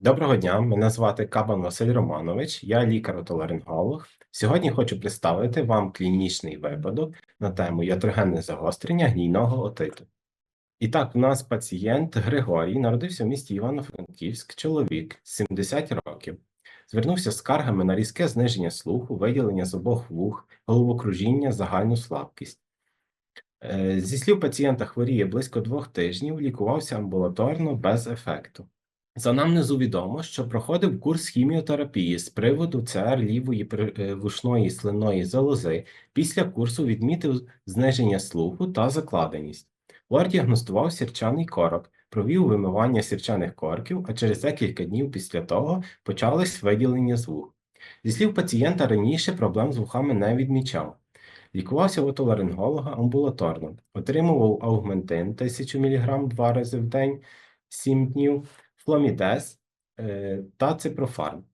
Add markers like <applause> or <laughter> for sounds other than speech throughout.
Доброго дня, мене звати Кабан Василь Романович, я лікар-отоларинголог. Сьогодні хочу представити вам клінічний випадок на тему ятрогенне загострення гнійного отиту. І так, у нас пацієнт Григорій народився в місті Івано-Франківськ, чоловік 70 років. Звернувся з скаргами на різке зниження слуху, виділення з обох вух, головокружіння, загальну слабкість. Е, Зі слів пацієнта хворіє близько двох тижнів, лікувався амбулаторно без ефекту. За анамнезу відомо, що проходив курс хіміотерапії з приводу ЦР лівої е, вушної слинної залози. Після курсу відмітив зниження слуху та закладеність. Лор діагностував сірчаний корок, провів вимивання сірчаних корків, а через декілька днів після того почались виділення з вух. Зі слів пацієнта, раніше проблем з вухами не відмічав. Лікувався у отоларинголога амбулаторно, отримував аугментин 1000 мг два рази в день 7 днів, фломідез е, та ципрофарм,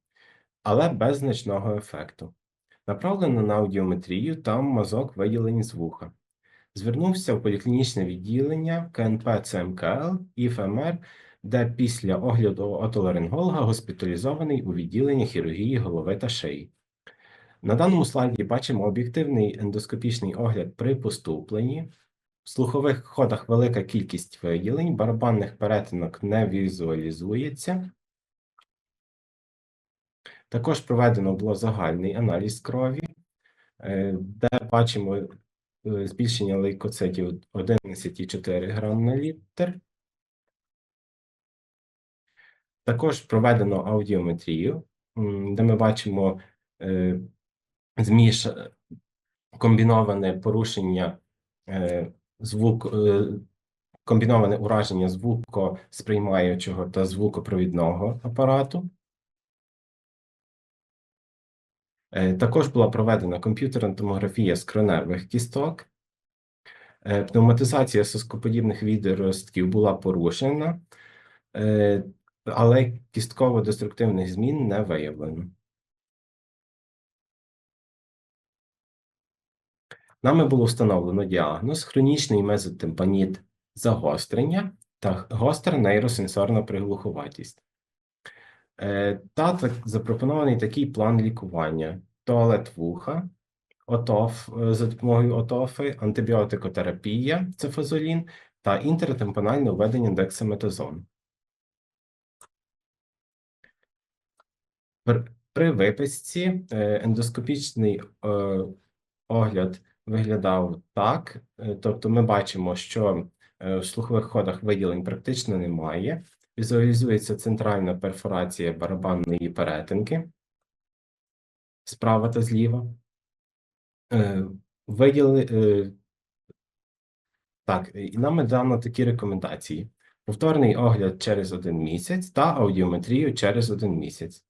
але без значного ефекту. Направлено на аудіометрію та мазок виділені з вуха. Звернувся в поліклінічне відділення КНП ЦМКЛ і ФМР, де після огляду отоларинголога госпіталізований у відділення хірургії голови та шиї. На даному слайді бачимо об'єктивний ендоскопічний огляд при поступленні. В слухових ходах велика кількість виділень, барабанних перетинок не візуалізується. Також проведено було загальний аналіз крові, е, де бачимо е, збільшення лейкоцитів 11,4 грам на літр. Також проведено аудіометрію, де ми бачимо е, зміш комбіноване порушення звук, е, комбіноване ураження звукосприймаючого та звукопровідного апарату. Е, Також була проведена комп'ютерна томографія скроневих кісток. Е, Пневматизація соскоподібних відростків була порушена, але кістково-деструктивних змін не виявлено. Нами було встановлено діагноз хронічний мезотимпаніт загострення та гостра нейросенсорна приглуховатість. Е, Та так, запропонований такий план лікування: туалет вуха, ОТОФ е, за допомогою ОТОФи, антибіотикотерапія, цефазолін та інтертемпональне введення дексаметазону. При- виписці е, ендоскопічний огляд виглядав так. е, Тобто ми бачимо, що е, в слухових ходах виділень практично немає. Візуалізується центральна перфорація барабанної перетинки справа та зліва. Е, Виділи, так, і нам дано такі рекомендації: повторний огляд через один місяць та аудіометрію через один місяць.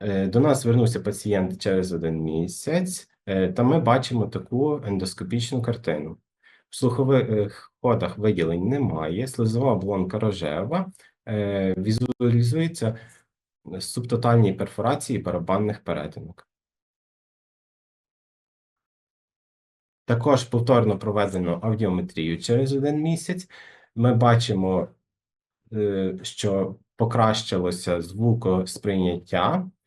До нас звернувся пацієнт через один місяць, е, та ми бачимо таку ендоскопічну картину. В слухових ходах виділень немає, слизова оболонка рожева, е, візуалізується субтотальні перфорації барабанних перетинок. Також повторно проведено аудіометрію через один місяць. Ми бачимо, е, що покращилося звукосприйняття, е,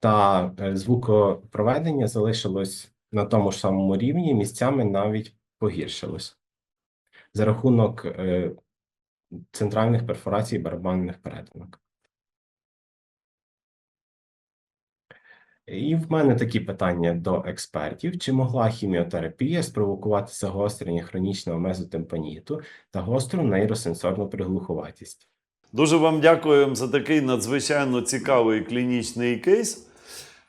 та е, звукопроведення залишилось на тому ж самому рівні, місцями навіть погіршилось за рахунок е, центральних перфорацій барабанних перетинок. І в мене такі питання до експертів: чи могла хіміотерапія спровокувати загострення хронічного мезотимпаніту та гостру нейросенсорну приглуховатість? Дуже вам дякую за такий надзвичайно цікавий клінічний кейс.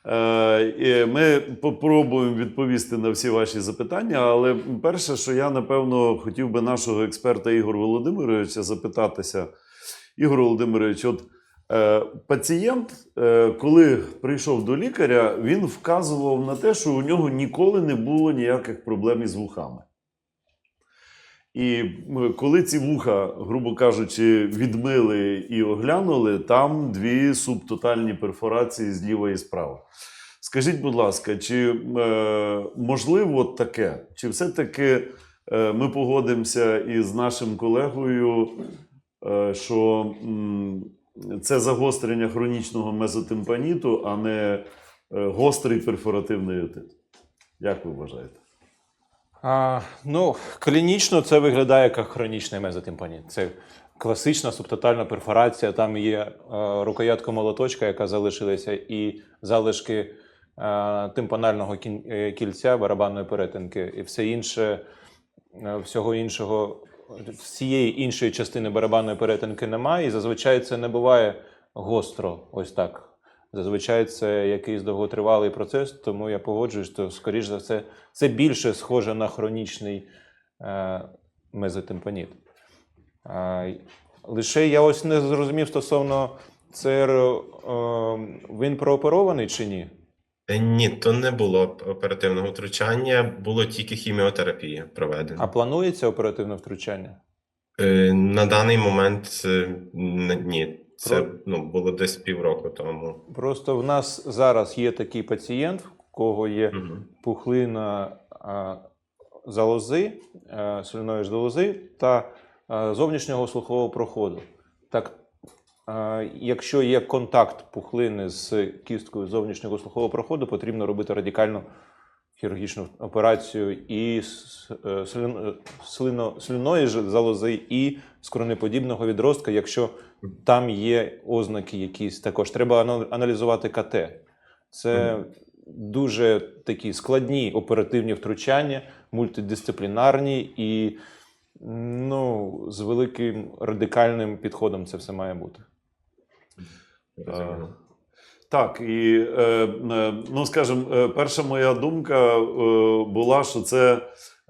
Е, Ми попробуємо відповісти на всі ваші запитання. Але перше, що я напевно хотів би нашого експерта Ігоря Володимировича запитатися. Ігор Володимирович, от е, пацієнт, е, коли прийшов до лікаря, він вказував на те, що у нього ніколи не було ніяких проблем із вухами. І коли ці вуха, грубо кажучи, відмили і оглянули, там дві субтотальні перфорації зліва і справа. Скажіть, будь ласка, чи е, можливо таке? Чи все-таки е, ми погодимося із нашим колегою, е, що м, це загострення хронічного мезотимпаніту, а не е, гострий перфоративний отит. Як ви вважаєте? А, ну, клінічно це виглядає як хронічний мезотимпаніт. Це класична субтотальна перфорація. Там є е, рукоятка молоточка, яка залишилася, і залишки е, тимпанального е, кільця, барабанної перетинки, і все інше, всього іншого, всієї іншої частини барабанної перетинки немає. І зазвичай це не буває гостро, ось так. Зазвичай це якийсь довготривалий процес, тому я погоджуюсь, що, скоріш за все, це більше схоже на хронічний е, мезотимпаніт. Е, лише я ось не зрозумів стосовно ЦР, е, він прооперований чи ні? Е, Ні, то не було оперативного втручання, було тільки хіміотерапія проведена. А планується оперативне втручання? Е, На даний момент е, ні. Це ну, було десь півроку тому. Просто в нас зараз є такий пацієнт, в кого є Мгм. пухлина а, залози, а, соляної залози та а, зовнішнього слухового проходу. Так, а, якщо є контакт пухлини з кісткою зовнішнього слухового проходу, потрібно робити радикальну хірургічну операцію і е, е, слино, слюної залози, і скронеподібного відростка, якщо там є ознаки якісь також. Треба аналізувати КТ. Це дуже такі складні оперативні втручання, мультидисциплінарні і ну, з великим радикальним підходом це все має бути. Розумію. Так, і е, е, ну скажімо, е, перша моя думка була, що це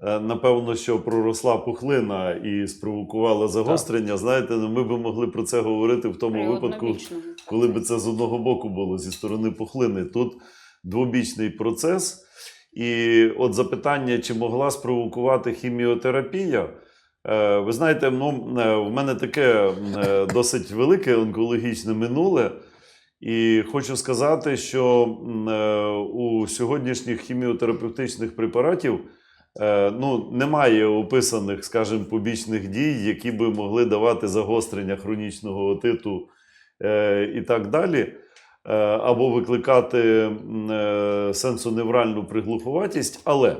напевно, що проросла пухлина і спровокувала загострення. Знаєте, ну, ми би могли про це говорити в тому випадку, коли б це з одного боку було зі сторони пухлини. Тут двобічний процес. І от запитання, чи могла спровокувати хіміотерапія. Ви знаєте, ну, в мене таке досить велике онкологічне минуле. І хочу сказати, що е, у сьогоднішніх хіміотерапевтичних препаратів е, ну, немає описаних, скажімо, побічних дій, які би могли давати загострення хронічного отиту е, і так далі, або викликати сенсоневральну приглуховатість. Але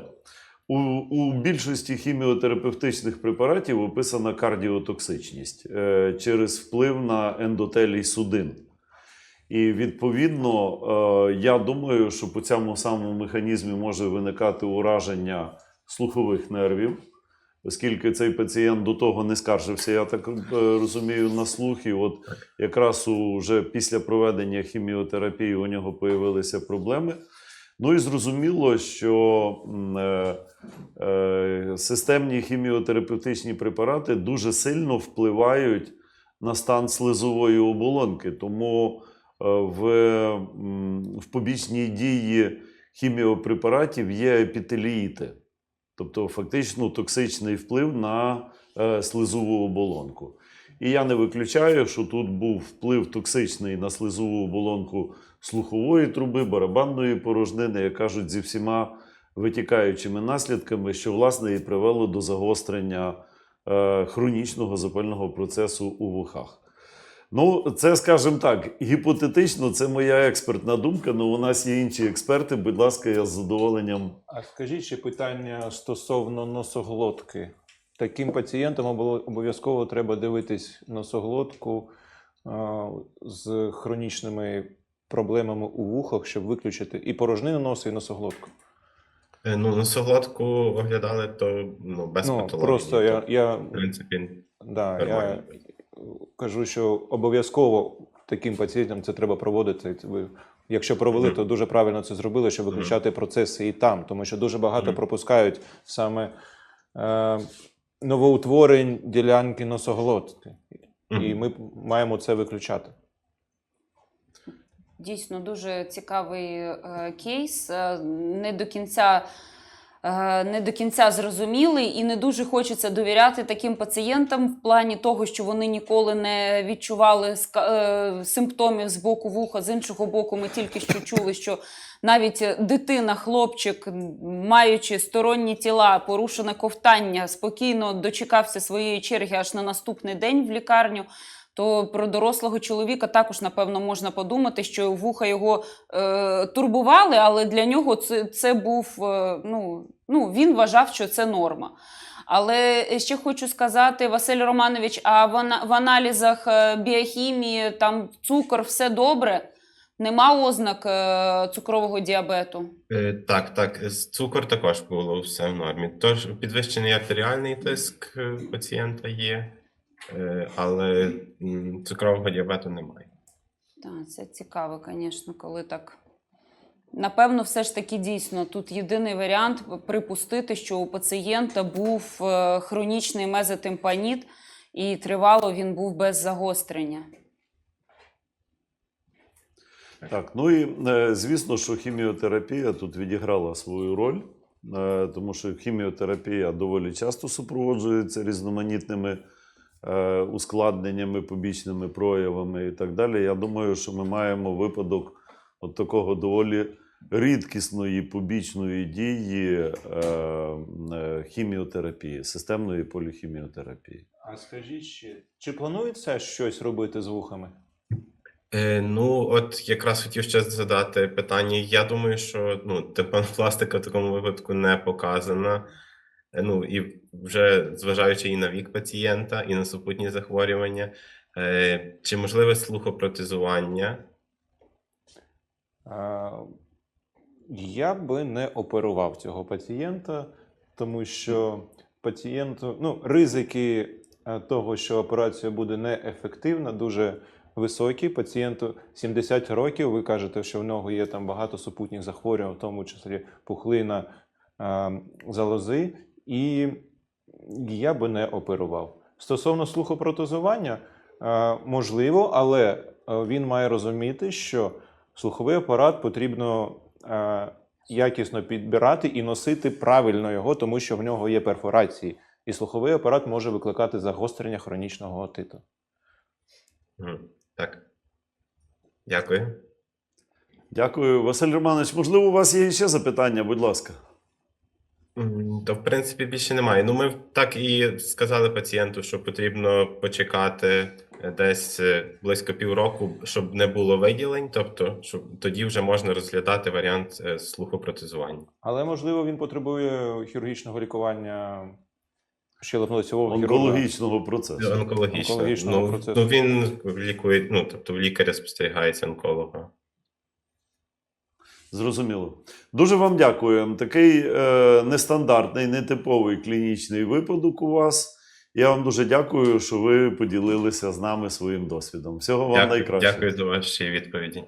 у, у більшості хіміотерапевтичних препаратів описана кардіотоксичність через вплив на ендотелій судин. І відповідно, е, я думаю, що по цьому самому механізмі може виникати ураження слухових нервів, оскільки цей пацієнт до того не скаржився, я так е, розумію, на слух. І от якраз уже після проведення хіміотерапії у нього появилися проблеми. Ну і зрозуміло, що е, системні хіміотерапевтичні препарати дуже сильно впливають на стан слизової оболонки. Тому в, в побічній дії хіміопрепаратів є епітеліїти, тобто фактично токсичний вплив на е, слизову оболонку. І я не виключаю, що тут був вплив токсичний на слизову оболонку слухової труби, барабанної порожнини, як кажуть, зі всіма витікаючими наслідками, що власне і привело до загострення е, хронічного запального процесу у вухах. Ну, це, скажімо так, гіпотетично, це моя експертна думка, але у нас є інші експерти. Будь ласка, я з задоволенням. А скажіть ще питання стосовно носоглотки. Таким пацієнтам обов'язково треба дивитись носоглотку а, з хронічними проблемами у вухах, щоб виключити і порожнину носа, і носоглотку. Е, Ну, носоглотку оглядали, то ну, без ну, патології. просто я, то, я, в принципі, да, я. Кажу, що обов'язково таким пацієнтам це треба проводити. Ви, якщо провели, то дуже правильно це зробили, щоб виключати процеси і там, тому що дуже багато пропускають саме е, новоутворень ділянки носоглотки. І ми маємо це виключати. Дійсно дуже цікавий е, кейс. Е, не до кінця. Е, Не до кінця зрозумілий і не дуже хочеться довіряти таким пацієнтам в плані того, що вони ніколи не відчували е, симптомів з боку вуха. З іншого боку, ми тільки що чули, що навіть дитина, хлопчик, маючи сторонні тіла, порушене ковтання, спокійно дочекався своєї черги аж на наступний день в лікарню. То про дорослого чоловіка також напевно можна подумати, що вуха його е, турбували, але для нього це, це був е, ну, ну він вважав, що це норма. Але ще хочу сказати, Василь Романович, а в, аналізах е, біохімії там цукор, все добре. Нема ознак е, цукрового діабету. Е, Так, так, цукор також було все в нормі. Тож підвищений артеріальний тиск пацієнта є, але м, цукрового діабету немає. Так, це цікаво, звісно, коли так. Напевно, все ж таки дійсно тут єдиний варіант припустити, що у пацієнта був е, хронічний мезотимпаніт, і тривало він був без загострення. Так, ну і е, звісно, що хіміотерапія тут відіграла свою роль, е, тому що хіміотерапія доволі часто супроводжується різноманітними е, ускладненнями, побічними проявами і так далі. Я думаю, що ми маємо випадок от такого доволі рідкісної побічної дії е, е, хіміотерапії, системної поліхіміотерапії. А скажіть чи планується щось робити з вухами? Е, ну, от якраз хотів ще задати питання. Я думаю, що ну, тимпанопластика <laughs> в такому випадку не показана. Е, Ну, і вже зважаючи і на вік пацієнта, і на супутні захворювання, е, чи можливе слухопротезування? Я би не оперував цього пацієнта, тому що пацієнту ну, ризики е, того, що операція буде неефективна, дуже високі. Пацієнту 70 років. Ви кажете, що в нього є там багато супутніх захворювань, в тому числі пухлина е, залози, і я би не оперував. Стосовно слухопротезування, е, можливо, але е, він має розуміти, що слуховий апарат потрібно е, якісно підбирати і носити правильно його, тому що в нього є перфорації. І слуховий апарат може викликати загострення хронічного отиту. Так. Дякую. Дякую, Василь Романович. Можливо, у вас є ще запитання, будь ласка. То, в принципі, більше немає. Ну, ми так і сказали пацієнту, що потрібно почекати е, десь е, близько півроку, щоб не було виділень, тобто, щоб тоді вже можна розглядати варіант е, слухопротезування. Але можливо він потребує хірургічного лікування щелепно-лицевого. Онкологічного процесу. Онкологічно. Онкологічного ну, процесу. ну, він лікує, ну, тобто в лікаря спостерігається онколога. Зрозуміло. Дуже вам дякую. Такий е, нестандартний, нетиповий клінічний випадок у вас. Я вам дуже дякую, що ви поділилися з нами своїм досвідом. Всього вам Дякую, найкращого. дякую за ваші відповіді.